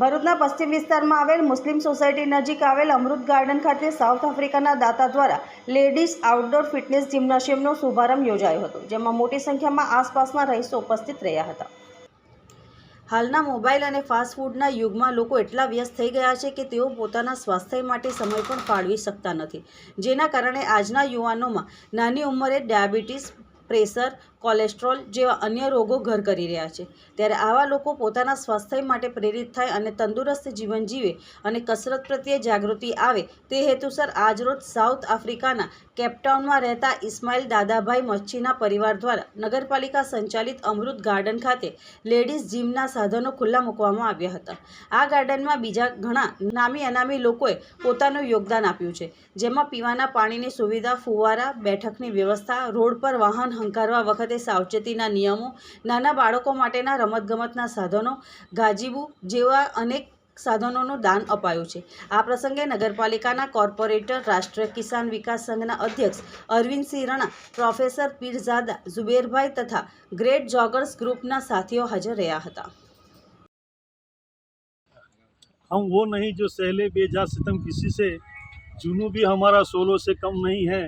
ભરૂચના પશ્ચિમ વિસ્તારમાં આવેલ મુસ્લિમ સોસાયટી નજીક આવેલ અમૃત ગાર્ડન ખાતે સાઉથ આફ્રિકાના દાતા દ્વારા લેડીઝ આઉટડોર ફિટનેસ જિમ્નાશિયમનો શુભારંભ યોજાયો હતો, જેમાં મોટી સંખ્યામાં આસપાસના રહીશો ઉપસ્થિત રહ્યા હતા. હાલના મોબાઈલ અને ફાસ્ટ ફૂડના યુગમાં લોકો એટલા વ્યસ્ત થઈ ગયા છે કે તેઓ પોતાના સ્વાસ્થ્ય માટે સમય પણ ફાળવી શકતા નથી. જેના કારણે આજના યુવાનોમાં નાની ઉંમરે ડાયાબિટીસ પ્રેશર, કોલેસ્ટ્રોલ જેવા અન્ય રોગો ઘર કરી રહ્યા છે. ત્યારે આવા લોકો પોતાના સ્વાસ્થ્ય માટે પ્રેરિત થાય અને તંદુરસ્ત જીવન જીવે અને કસરત પ્રત્યે જાગૃતિ આવે તે હેતુસર આજરોજ સાઉથ આફ્રિકાના કેપટાઉનમાં રહેતા ઇસ્માઇલ દાદાભાઈ મચ્છીના પરિવાર દ્વારા નગરપાલિકા સંચાલિત અમૃત ગાર્ડન ખાતે લેડીઝ જીમના સાધનો ખુલ્લા મૂકવામાં આવ્યા હતા. આ ગાર્ડનમાં બીજા ઘણા નામી અનામી લોકોએ પોતાનું યોગદાન આપ્યું છે, જેમાં પીવાના પાણીની સુવિધા, ફુવારા, બેઠકની વ્યવસ્થા, રોડ પર વાહન હંકારવા વખતે સાવચેતીના નિયમો નાના બાળકો માટેના રમતગમતના સાધનો ગાજીબુ જેવા અનેક સાધનોનું દાન અપાયું છે આ પ્રસંગે નગરપાલિકાના કોર્પોરેટર રાષ્ટ્રીય કિસાન વિકાસ સંઘના અધ્યક્ષ અરવિંદસિંહ રણા પ્રોફેસર પીરઝાદા ઝુબેરભાઈ તથા ગ્રેટ જોગર્સ ગ્રુપના સાથીઓ હાજર રહ્યા હતા हम वो नहीं जो सहले बेजा सितम किसी से जुनूबी हमारा सोलो से कम नहीं है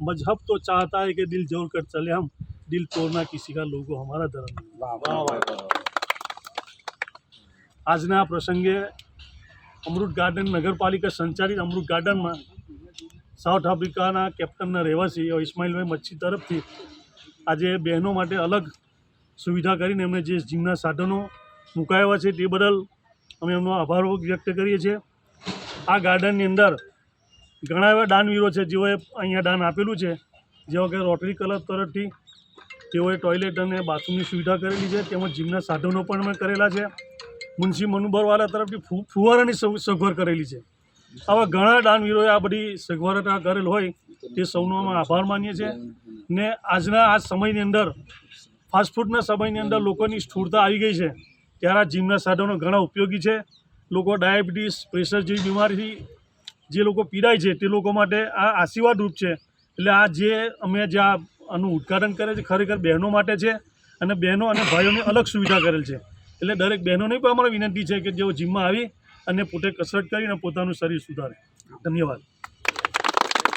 मजहब तो चाहता है कि दिल जोड़ कर चले हम दिल तोड़ना किसी का लोगो हमारा धर्म नहीं આજના આ પ્રસંગે અમૃત ગાર્ડન નગરપાલિકા સંચાલિત અમૃત ગાર્ડનમાં સાઉથ આફ્રિકાના કેપ્ટનના રહેવાસી એવા ઇસ્માઇલભાઈ મચ્છી તરફથી આજે બહેનો માટે અલગ સુવિધા કરીને એમને જે જીમના સાધનો મુકાયા છે તે બદલ અમે એમનો આભાર વ્યક્ત કરીએ છીએ આ ગાર્ડનની અંદર ઘણા એવા દાનવીરો છે, જેઓએ અહીંયા દાન આપેલું છે જેવા કે રોટરી ક્લબ તરફથી તેઓએ ટોયલેટ અને બાથરૂમની સુવિધા કરેલી છે, તેમજ જીમના સાધનો પણ અમે કરેલા છે. મુનશી મનુભરવાલા તરફથી ફુવારાની સગ- સગવડ કરેલી છે. આવા ઘણા દાનવીરોએ આ બધી સગવડતા કરેલ હોય, તે સૌનો અમે આભાર માનીએ છીએ. ને આજના આ સમયની અંદર ફાસ્ટફૂડના સમયની અંદર લોકોની સ્થૂળતા આવી ગઈ છે, ત્યારે આ જીમના સાધનો ઘણા ઉપયોગી છે. લોકો ડાયાબિટીસ પ્રેશર જેવી બીમારીથી જે લોકો પીડાય છે તે લોકો માટે આ આશીર્વાદરૂપ છે. એટલે આ જે અમે જે આનું ઉદ્ઘાટન કરે છે ખરેખર બહેનો માટે છે અને બહેનો અને ભાઈઓની અલગ સુવિધા કરેલ છે. એટલે દરેક બહેનોને પણ અમારી વિનંતી છે કે જેઓ જીમમાં આવી અને પોતે કસરત કરીને પોતાનું શરીર સુધારે. ધન્યવાદ.